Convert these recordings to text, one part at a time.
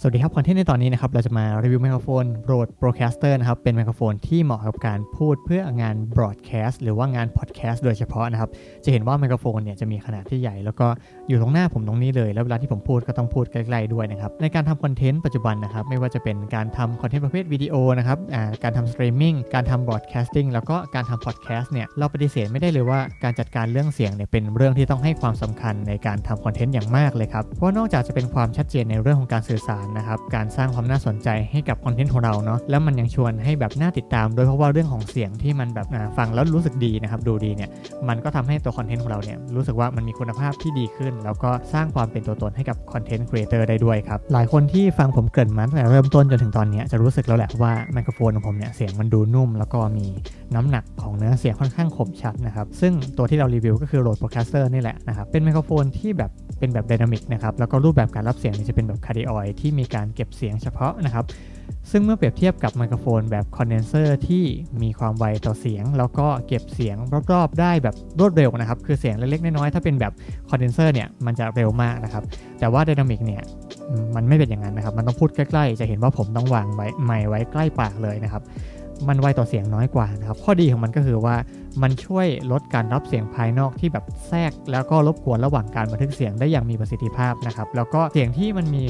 สวัสดีครับคอนเทนต์ในตอนนี้นะครับ เราจะมารีวิวไมโครโฟน Rode Procaster นะครับ เป็นไมโครโฟนที่เหมาะกับการพูดเพื่องาน broadcast หรือว่างาน podcast โดยเฉพาะนะครับ จะเห็นว่าไมโครโฟนเนี่ยจะมีขนาดที่ใหญ่ แล้วก็อยู่ตรงหน้าผมตรงนี้เลย แล้วเวลาที่ผมพูดก็ต้องพูดใกล้ๆด้วยนะครับ ในการทำคอนเทนต์ปัจจุบันนะครับ ไม่ว่าจะเป็นการทำคอนเทนต์ประเภทวิดีโอนะครับการทำสตรีมมิ่งการทำ broadcasting แล้วก็การทำ podcast เนี่ยเราปฏิเสธไม่ได้เลยว่าการจัดการเรื่องเสียงเนี่ยเป็นเรื่องที่ต้องให้ความสำคัญในการทำคอนเทนต์อย่างมากเลยครับเพราะนอกจากจะเป็นความชัดเจนในเรื่องของการสื่อสารนะครับการสร้างความน่าสนใจให้กับคอนเทนต์ของเราเนาะแล้วมันยังชวนให้แบบน่าติดตามโดยเพราะว่าเรื่องของเสียงที่มันแบบฟังแล้วรู้สึกดีนะครับดูดีเนี่ยมันก็ทำให้ตัวคอนเทนต์ของเราเนี่ยรู้สึกว่ามันมีคุณภาพที่ดีขึ้น แล้วก็สร้างความเป็นตัวตนให้กับคอนเทนต์ครีเอเตอร์ได้ด้วยครับหลายคนที่ฟังผมเกริ่นมาตั้งแต่เริ่มต้นจนถึงตอนนี้จะรู้สึกแล้วแหละว่าไมโครโฟนของผมเนี่ยเสียงมันดูนุ่ม แล้วก็มีน้ำหนักของเนื้อเสียงค่อนข้างคมชัดนะครับซึ่งตัวที่เรารีวิวก็คือ Rode Procaster นี่แหละนะครับเป็นไมโครโฟนที่แบบเป็นแบบไดนามิกนะครับแล้วก็รูปแบบการรับเสียงเนี่ยจะเป็นแบบคาร์ดิออยที่มีการเก็บเสียงเฉพาะนะครับ ซึ่งเมื่อเปรียบเทียบกับไมโครโฟนแบบคอนเดนเซอร์ที่มีความไวต่อเสียง แล้วก็เก็บเสียงรอบๆ ได้แบบรวดเร็วนะครับ คือเสียงเล็กๆน้อยๆถ้าเป็นแบบคอนเดนเซอร์เนี่ยมันจะเร็วมากนะครับ แต่ว่าไดนามิกเนี่ยมันไม่เป็นอย่างนั้นนะครับ มันต้องพูดใกล้ๆ จะเห็นว่าผมต้องวางไว้ไมไว้ใกล้ปากเลยนะครับมันไวต่อเสียงน้อยกว่านะครับ ข้อดีของมันก็คือว่ามันช่วยลดการรับเสียงภายนอกที่แบบแทรก แล้วก็รบกวนระหว่างการบันทึกเสียงได้อย่างมีประสิทธิภาพนะครับ แล้วก็เสียงที่มันมี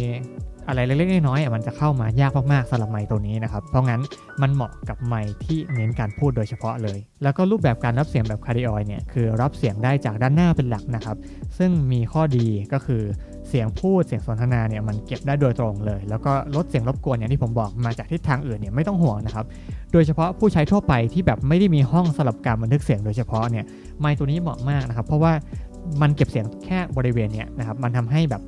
อะไรเล็กๆน้อยๆอะมันจะเข้ามายากมากๆสำหรับไมค์ตัวนี้นะครับ เพราะงั้นมันเหมาะกับไมค์ที่เน้นการพูดโดยเฉพาะเลย แล้วก็รูปแบบการรับเสียงแบบคาร์ดิออยเนี่ยคือรับเสียงได้จากด้านหน้าเป็นหลักนะครับ ซึ่งมีข้อดีก็คือเสียงพูดเสียงสนทนาเนี่ยมันเก็บได้โดยตรงเลย แล้วก็ลดเสียงรบกวนอย่างที่ผมบอกมาจากทิศทางอื่นเนี่ยไม่ต้องห่วงนะครับโดยเฉพาะผู้ใช้ทั่วไปที่แบบไม่ได้มีห้องสำหรับการบันทึกเสียงโดยเฉพาะเนี่ยไมค์ตัวนี้เหมาะมากนะครับเพราะว่ามันเก็บเสียงแค่บริเวณเนี่ยนะครับ มันทำให้แบบ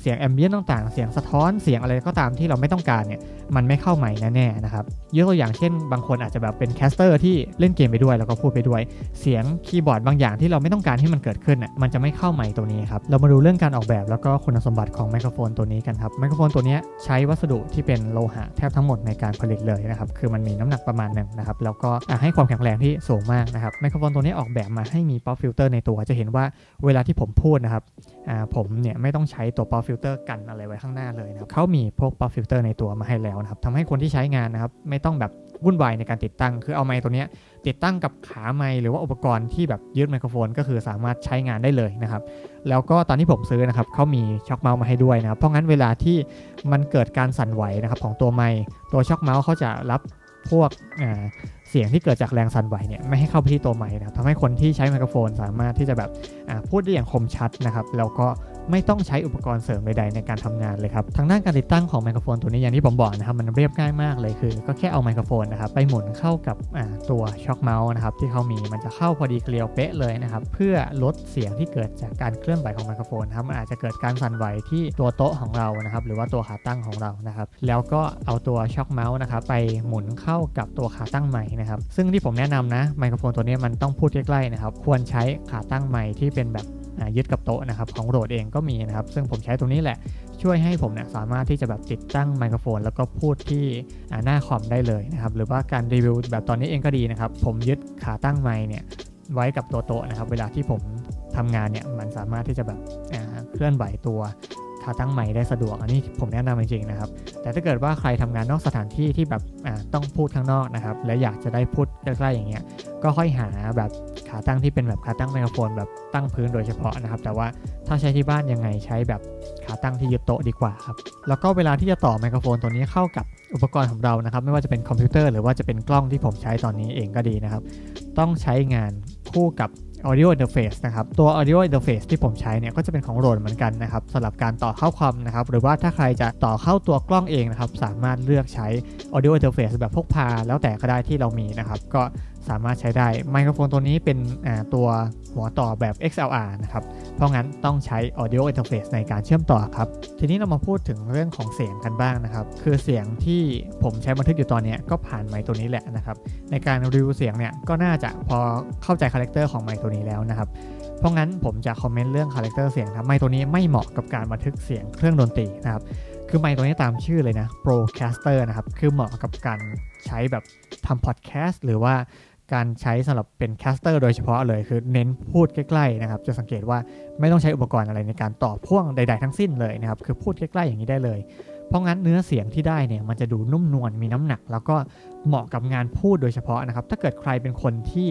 เสียงแอมเบียนต่างๆ เสียงสะท้อนเสียงอะไรก็ตามที่เราไม่ต้องการเนี่ยมันไม่เข้าไมค์แน่ๆนะครับยกตัวอย่างเช่น บางคนอาจจะแบบเป็นแคสเตอร์ที่เล่นเกมไปด้วยแล้วก็พูดไปด้วย เสียงคีย์บอร์ดบางอย่างที่เราไม่ต้องการให้มันเกิดขึ้นน่ะมันจะไม่เข้าไมค์ตัวนี้ครับเรามาดูเรื่องการออกแบบแล้วก็คุณสมบัติของไมโครโฟนตัวนี้กันครับไมโครโฟนตัวนี้ใช้วัสดุที่เป็นโลหะแทบทั้งหมดในการผลิตเลยนะครับคือมันมีน้ำหนักประมาณหนึ่งนะครับแล้วก็ให้ความแข็งแรงที่สูงมากนะครับไมโครโฟนตัวนี้ออกแบบมาให้มีป๊อปฟิลเตอร์ในตัวจะเห็นว่าเวลาที่ผมพูดนะครับผมเนี่ยไม่ต้องใช้ตัวป๊อปฟิลเตอร์กันอะไรไว้ข้างหน้าเลยนะครับเขามีพวกป๊อปฟิลเตอร์ในตัวมาให้แล้วนะครับทำให้คนที่ใช้งานนะครับไม่ต้องแบบวุ่นวายในการติดตั้ง คือเอาไมค์ตัวนี้ติดตั้งกับขาไมค์หรือว่าอุปกรณ์ที่แบบยึดไมโครโฟน ก็คือสามารถใช้งานได้เลยนะครับ แล้วก็ตอนที่ผมซื้อนะครับเขามีช็อคเมาส์มาให้ด้วยนะครับ เพราะงั้นเวลาที่มันเกิดการสั่นไหวนะครับของตัวไมค์ตัวช็อคเมาส์เขาจะรับพวกเสียงที่เกิดจากแรงสั่นไหวเนี่ยไม่ให้เข้าไปที่ตัวไมค์นะครับทำให้คนที่ใช้ไมโครโฟนสามารถที่จะแบบพูดได้อย่างคมชัดนะครับ แล้วก็ ไม่ต้องใช้อุปกรณ์เสริมใดๆในการทำงานเลยครับทางด้านการติดตั้งของไมโครโฟนตัวนี้อย่างที่ผมบอกนะครับมันเรียบง่ายมากเลยคือ ก็แค่เอาไมโครโฟนนะครับไปหมุนเข้ากับตัวช็อคเมาส์นะครับที่เขามีมันจะเข้าพอดีเกลียวเป๊ะเลยนะครับเพื่อลดเสียงที่เกิดจากการเคลื่อนไหวของไมโครโฟนครับมันอาจจะเกิดการสั่นไหวที่ตัวโต๊ะของเรานะครับหรือว่าตัวขาตั้งของเรานะครับแล้วก็เอาตัวช็อคเมาส์นะครับไปหมุนเข้ากับตัวขาตั้งใหม่นะครับซึ่งที่ผมแนะนำนะไมโครโฟนตัวนี้มันต้องพูดใกล้ๆนะครับควรใช้ขาตั้งใหม่ที่เป็นแบบ ยึดกับโต๊ะนะครับของโรดเองก็มีนะครับ ซึ่งผมใช้ตรงนี้แหละช่วยให้ผมเนี่ยสามารถที่จะแบบติดตั้งไมโครโฟน แล้วก็พูดที่หน้าคอมได้เลยนะครับหรือว่าการรีวิวแบบตอนนี้เองก็ดีนะครับ ผมยึดขาตั้งไมค์เนี่ยไว้กับตัวโต๊ะนะครับ เวลาที่ผมทำงานเนี่ยมันสามารถที่จะแบบเคลื่อนไหวตัวขาตั้งไมค์ได้สะดวกอันนี้ผมแนะนำจริงๆนะครับ แต่ถ้าเกิดว่าใครทำงานนอกสถานที่ที่แบบต้องพูดข้างนอกนะครับ และอยากจะได้พูดใกล้ๆอย่างเงี้ยก็ค่อยหาแบบ ขาตั้งที่เป็นแบบขาตั้งไมโครโฟนแบบตั้งพื้นโดยเฉพาะนะครับ แต่ว่าถ้าใช้ที่บ้านยังไงใช้แบบขาตั้งที่ยึดโต๊ะดีกว่าครับ แล้วก็เวลาที่จะต่อไมโครโฟนตัวนี้เข้ากับอุปกรณ์ของเรานะครับ ไม่ว่าจะเป็นคอมพิวเตอร์หรือว่าจะเป็นกล้องที่ผมใช้ตอนนี้เองก็ดีนะครับ ต้องใช้งานคู่กับ audio interface นะครับ ตัว audio interface ที่ผมใช้เนี่ยก็จะเป็นของโรดเหมือนกันนะครับสำหรับการต่อเข้าคอมนะครับ หรือว่าถ้าใครจะต่อเข้าตัวกล้องเองนะครับ สามารถเลือกใช้ audio interface แบบพกพา แล้วแต่ก็ได้ที่เรามีนะครับ ก็ สามารถใช้ได้ไมโครโฟนตัวนี้เป็นตัวหัวต่อแบบ XLR นะครับ เพราะงั้นต้องใช้ audio interface ในการเชื่อมต่อครับ ทีนี้เรามาพูดถึงเรื่องของเสียงกันบ้างนะครับ คือเสียงที่ผมใช้บันทึกอยู่ตอนนี้ก็ผ่านไมค์ตัวนี้แหละนะครับ ในการรีวิวเสียงเนี่ยก็น่าจะพอเข้าใจคาแรคเตอร์ของไมค์ตัวนี้แล้วนะครับ เพราะงั้นผมจะคอมเมนต์เรื่องคาแรคเตอร์เสียงครับไมค์ตัวนี้ไม่เหมาะกับการบันทึกเสียงเครื่องดนตรีนะครับคือไมค์ตัวนี้ตามชื่อเลยนะ Procaster นะครับ คือเหมาะกับการใช้แบบทำพอดแคสต์หรือว่า การใช้สำหรับเป็นแคสเตอร์โดยเฉพาะเลยคือเน้นพูดใกล้ๆนะครับ จะสังเกตว่าไม่ต้องใช้อุปกรณ์อะไรในการต่อพ่วงใด ๆ ทั้งสิ้นเลยนะครับ คือพูดใกล้ๆอย่างนี้ได้เลย เพราะงั้นเนื้อเสียงที่ได้เนี่ยมันจะดูนุ่มนวลมีน้ำหนัก แล้วก็เหมาะกับงานพูดโดยเฉพาะนะครับ ถ้าเกิดใครเป็นคนที่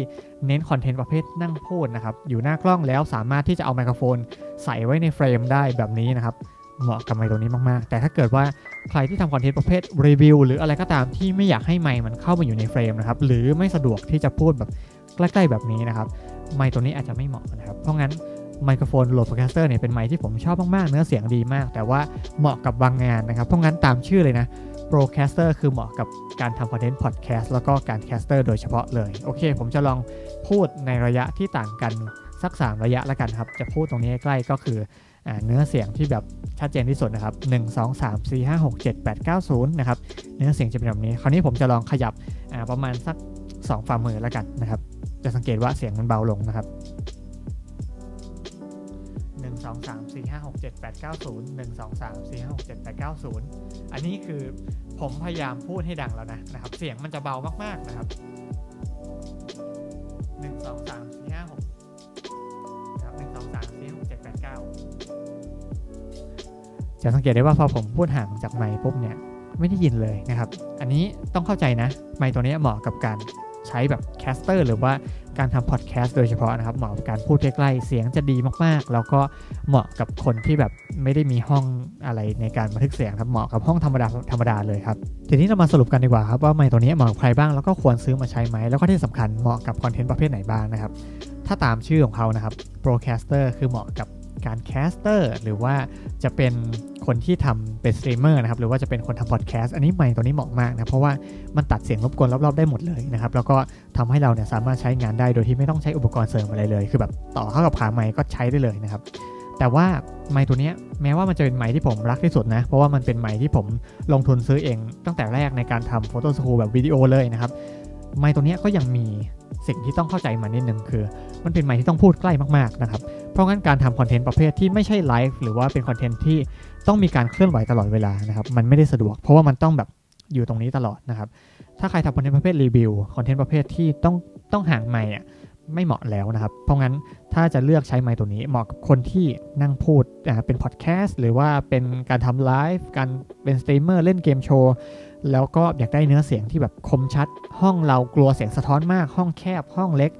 เน้นคอนเทนต์ประเภทนั่งพูดนะครับ อยู่หน้ากล้องแล้วสามารถที่จะเอาไมโครโฟน ใส่ไว้ในเฟรมได้แบบนี้นะครับ เหมาะกับไมค์ตัวนี้มากๆ แต่ถ้าเกิดว่าใครที่ทำคอนเทนต์ประเภทรีวิวหรืออะไรก็ตามที่ไม่อยากให้ไมค์มันเข้ามาอยู่ในเฟรมนะครับหรือไม่สะดวกที่จะพูดแบบใกล้ๆแบบนี้นะครับไมค์ตัวนี้อาจจะไม่เหมาะนะครับเพราะงั้นไมโครโฟนโหลดโปรแคสเตอร์เนี่ยเป็นไมค์ที่ผมชอบมากๆ เนื้อเสียงดีมาก แต่ว่าเหมาะกับบางงานนะครับ เพราะงั้นตามชื่อเลยนะโปรแคสเตอร์คือเหมาะกับการทำคอนเทนต์พอดแคสต์แล้วก็การแคสเตอร์โดยเฉพาะเลย โอเค ผมจะลองพูดในระยะที่ต่างกันสัก 3 ระยะแล้วกันครับ จะพูดตรงนี้ใกล้ก็คือ เนื้อเสียงที่แบบชัดเจนที่สุดนะครับ 1 2 3 4 5 6 7 8 9 0 นะครับ เนื้อเสียงจะเป็นแบบนี้ คราวนี้ผมจะลองขยับประมาณสัก 2 ฝ่ามือแล้วกันนะครับ จะสังเกตว่าเสียงมันเบาลงนะครับ 1 2 3 4 5 6 7 8 9 0 1 2 3 4 5 6 7 8 9 0 อันนี้คือผมพยายามพูดให้ดังแล้วนะนะครับ เสียงมันจะเบามากๆนะครับ 1 2 3 4 5 6นะครับ1 2 3 4 5 6 7 8 9 จะสังเกตได้ว่าพอผมพูดห่างจากไมค์ปุ๊บเนี่ยไม่ได้ยินเลยนะครับ อันนี้ต้องเข้าใจนะ ไมค์ตัวนี้เหมาะกับการใช้แบบแคสเตอร์หรือว่าการทำพอดแคสต์โดยเฉพาะนะครับ เหมาะกับการพูดใกล้ๆเสียงจะดีมากๆ แล้วก็เหมาะกับคนที่แบบไม่ได้มีห้องอะไรในการบันทึกเสียงครับเหมาะกับห้องธรรมดาธรรมดาเลยครับทีนี้เรามาสรุปกันดีกว่าครับว่าไมค์ตัวนี้เหมาะกับใครบ้างแล้วก็ควรซื้อมาใช้ไหมแล้วก็ที่สำคัญเหมาะกับคอนเทนต์ประเภทไหนบ้างนะครับถ้าตามชื่อของเขานะครับ broadcaster คือเหมาะกับ การแคสเตอร์หรือว่าจะเป็นคนที่ทำเป็นสตรีมเมอร์นะครับหรือว่าจะเป็นคนทำพอดแคสต์อันนี้ไมค์ตัวนี้เหมาะมากนะเพราะว่ามันตัดเสียงรบกวนรอบๆได้หมดเลยนะครับแล้วก็ทำให้เราเนี่ยสามารถใช้งานได้โดยที่ไม่ต้องใช้อุปกรณ์เสริมอะไรเลย คือแบบต่อเข้ากับขาไมค์ก็ใช้ได้เลยนะครับแต่ว่าไมค์ตัวนี้แม้ว่ามันจะเป็นไมค์ที่ผมรักที่สุดนะ เพราะว่ามันเป็นไมค์ที่ผมลงทุนซื้อเอง ตั้งแต่แรกในการทำโฟโต้สคูลแบบวิดีโอเลยนะครับไมค์ตัวนี้ก็ยังมีสิ่งที่ต้องเข้าใจมันนิดนึงคือ มันเป็นไมค์ที่ต้องพูดใกล้มากๆนะครับ เพราะงั้นการทำคอนเทนต์ประเภทที่ไม่ใช่ไลฟ์หรือว่าเป็นคอนเทนต์ที่ต้องมีการเคลื่อนไหวตลอดเวลานะครับมันไม่ได้สะดวก เพราะว่ามันต้องแบบอยู่ตรงนี้ตลอดนะครับถ้าใครทำคอนเทนต์ประเภทรีวิวคอนเทนต์ประเภทที่ต้องต้องห่างไมค์อะไม่เหมาะแล้วนะครับ เพราะงั้นถ้าจะเลือกใช้ไมค์ตัวนี้เหมาะกับคนที่นั่งพูดเป็นพอดแคสต์หรือว่าเป็นการทำไลฟ์การเป็นสตรีมเมอร์เล่นเกมโชว์ แล้วก็อยากได้เนื้อเสียงที่แบบคมชัด ห้องเรากลัวเสียงสะท้อนมาก ห้องแคบห้องเล็ก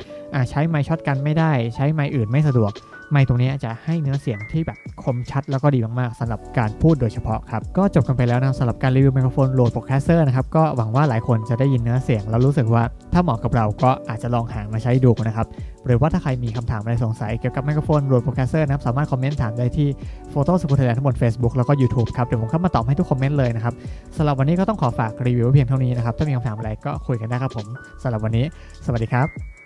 ใช้ไมค์ช็อตกันไม่ได้ ใช้ไมค์อื่นไม่สะดวก ไมค์ตรงนี้จะให้เนื้อเสียงที่แบบคมชัดแล้วก็ดีมากๆสำหรับการพูดโดยเฉพาะครับ ก็จบกันไปแล้วนะสำหรับการรีวิวไมโครโฟนโหลดโปรแคสเซอร์นะครับ ก็หวังว่าหลายคนจะได้ยินเนื้อเสียง แล้วรู้สึกว่าถ้าเหมาะกับเราก็อาจจะลองหามาใช้ดูนะครับ หรือว่าถ้าใครมีคำถามอะไรสงสัยเกี่ยวกับไมโครโฟนโหลดโปรแคสเซอร์นะครับสามารถคอมเมนต์ถามได้ที่ Photo s c o o l Thailand ทั้งบน Facebook แล้วก็ YouTube ครับเดี๋ยวผมเข้ามาตอบให้ทุกคอมเมนต์เลยนะครับสำหรับวันนี้ก็ต้องขอฝากรีวิวเพียงเท่านี้นะครับถ้ามีคำถามอะไรก็คุยกันได้ครับผมสำหรับวันนี้ สวัสดีครับ